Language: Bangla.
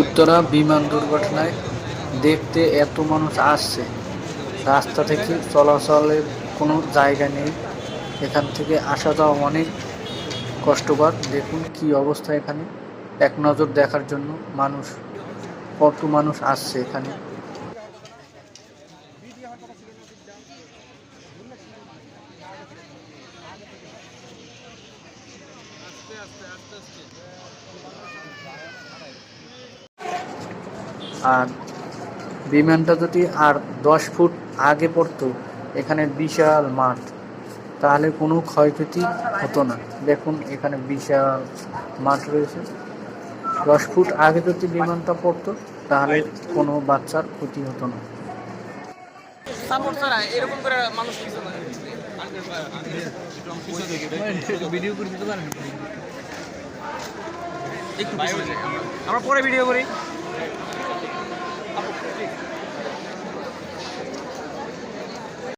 উত্তরা বিমান দুর্ঘটনায় দেখতে এত মানুষ আসছে। রাস্তা থেকে চলাচলের কোনো জায়গা নেই। এখান থেকে আসা যাওয়া অনেক কষ্টকর। দেখুন কি অবস্থা এখানে। এক নজর দেখার জন্য মানুষ, কত মানুষ আসছে এখানে। আর বিমানটা যদি আর দশ ফুট আগে পড়তো এখানে বিশাল মাঠ তাহলে কোনো ক্ষয়ক্ষতি হতো না। দেখুন এখানে বিশাল মাঠ রয়েছে। দশ ফুট আগে যদি বিমানটা পড়তো তাহলে কোনো বাচ্চার ক্ষতি হতো না। এরকম করে মানুষ ভিডিও করে দিতে পারেন? আমরা পরে ভিডিও করি।